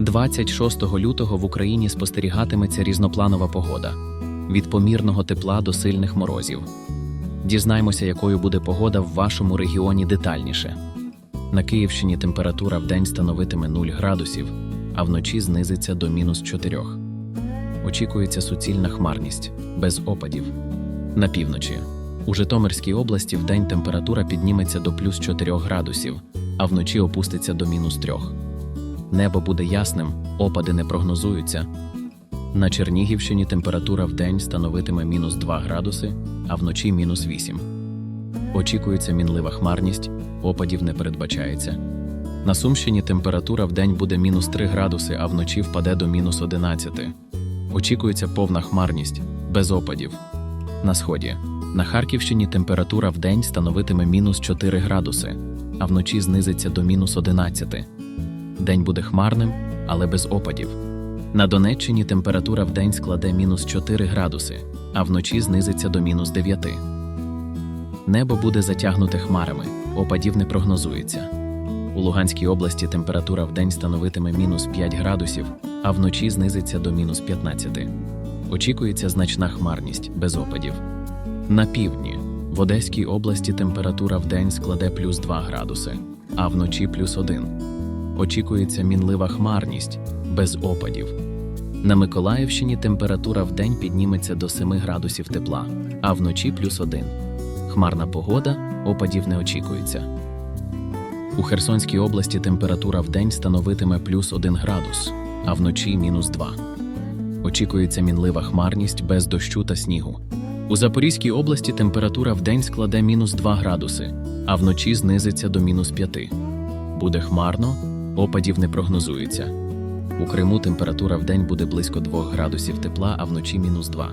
26 лютого в Україні спостерігатиметься різнопланова погода від помірного тепла до сильних морозів. Дізнаймося, якою буде погода в вашому регіоні детальніше. На Київщині температура вдень становитиме 0 градусів, а вночі знизиться до мінус 4. Очікується суцільна хмарність, без опадів. На півночі. У Житомирській області вдень температура підніметься до плюс 4 градусів, а вночі опуститься до мінус 3. Небо буде ясним, опади не прогнозуються. На Чернігівщині температура вдень становитиме мінус 2 градуси, а вночі мінус 8. Очікується мінлива хмарність, опадів не передбачається. На Сумщині температура вдень буде мінус 3 градуси, а вночі впаде до мінус 11. Очікується повна хмарність, без опадів. На сході. На Харківщині температура вдень становитиме мінус 4 градуси, а вночі знизиться до мінус 11. День буде хмарним, але без опадів. На Донеччині температура вдень складе мінус 4 градуси, а вночі знизиться до мінус 9. Небо буде затягнуте хмарами, опадів не прогнозується. У Луганській області температура вдень становитиме мінус 5 градусів, а вночі знизиться до мінус 15. Очікується значна хмарність без опадів. На півдні в Одеській області температура вдень складе плюс 2 градуси, а вночі плюс 1. Очікується мінлива хмарність без опадів. На Миколаївщині температура вдень підніметься до 7 градусів тепла, а вночі плюс 1. Хмарна погода, опадів не очікується. У Херсонській області температура вдень становитиме плюс 1 градус, а вночі мінус 2. Очікується мінлива хмарність без дощу та снігу. У Запорізькій області температура вдень складе мінус 2 градуси, а вночі знизиться до мінус 5. Буде хмарно, опадів не прогнозується. У Криму температура вдень буде близько 2 градусів тепла, а вночі мінус 2.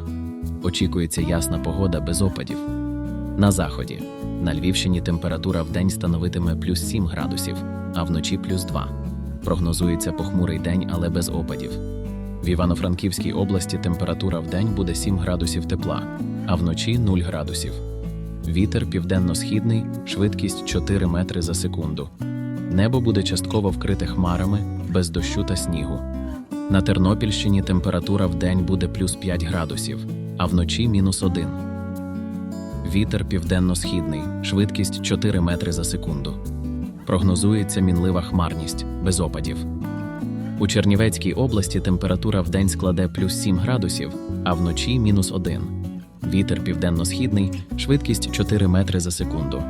Очікується ясна погода без опадів. На заході. На Львівщині температура вдень становитиме плюс 7 градусів, а вночі плюс 2. Прогнозується похмурий день, але без опадів. В Івано-Франківській області температура вдень буде 7 градусів тепла, а вночі 0 градусів. Вітер південно-східний, швидкість 4 метри за секунду. Небо буде частково вкрите хмарами, без дощу та снігу. На Тернопільщині температура вдень буде плюс 5 градусів, а вночі мінус 1. Вітер південно-східний, швидкість 4 метри за секунду. Прогнозується мінлива хмарність, без опадів. У Чернівецькій області температура вдень складе плюс 7 градусів, а вночі мінус 1. Вітер південно-східний, швидкість 4 метри за секунду.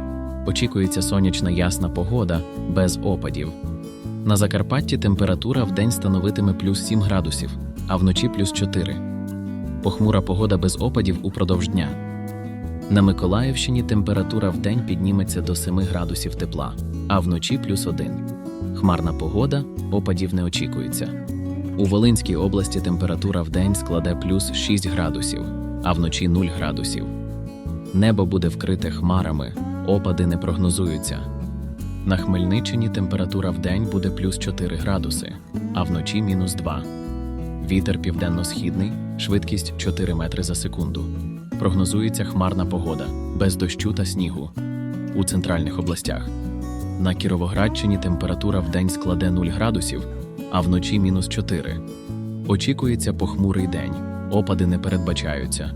Очікується сонячна ясна погода, без опадів. На Закарпатті температура вдень становитиме плюс 7 градусів, а вночі плюс 4. Похмура погода без опадів упродовж дня. На Миколаївщині температура вдень підніметься до 7 градусів тепла, а вночі плюс 1. Хмарна погода, опадів не очікується. У Волинській області температура вдень складе плюс 6 градусів, а вночі 0 градусів. Небо буде вкрите хмарами, опади не прогнозуються. На Хмельниччині температура вдень буде плюс 4 градуси, а вночі мінус 2. Вітер південно-східний, швидкість 4 метри за секунду. Прогнозується хмарна погода, без дощу та снігу. У центральних областях. На Кіровоградщині температура вдень складе 0 градусів, а вночі мінус 4. Очікується похмурий день, опади не передбачаються.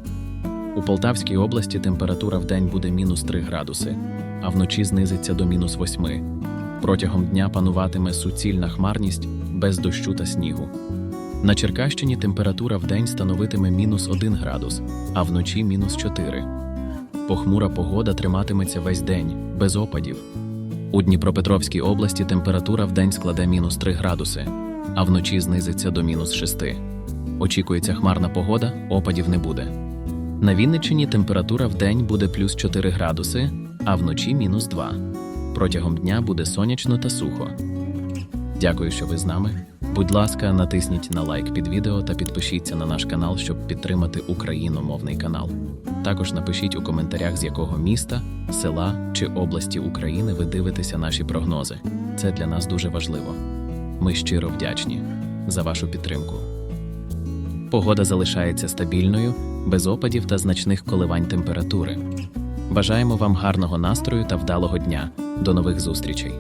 У Полтавській області температура вдень буде мінус 3 градуси, а вночі знизиться до мінус 8. Протягом дня пануватиме суцільна хмарність без дощу та снігу. На Черкащині температура вдень становитиме мінус 1 градус, а вночі мінус 4. Похмура погода триматиметься весь день, без опадів. У Дніпропетровській області температура вдень складе мінус 3 градуси, а вночі знизиться до мінус 6. Очікується хмарна погода, опадів не буде. На Вінниччині температура вдень буде плюс 4 градуси, а вночі мінус 2. Протягом дня буде сонячно та сухо. Дякую, що ви з нами. Будь ласка, натисніть на лайк під відео та підпишіться на наш канал, щоб підтримати україномовний канал. Також напишіть у коментарях, з якого міста, села чи області України ви дивитеся наші прогнози. Це для нас дуже важливо. Ми щиро вдячні за вашу підтримку. Погода залишається стабільною, без опадів та значних коливань температури. Бажаємо вам гарного настрою та вдалого дня. До нових зустрічей!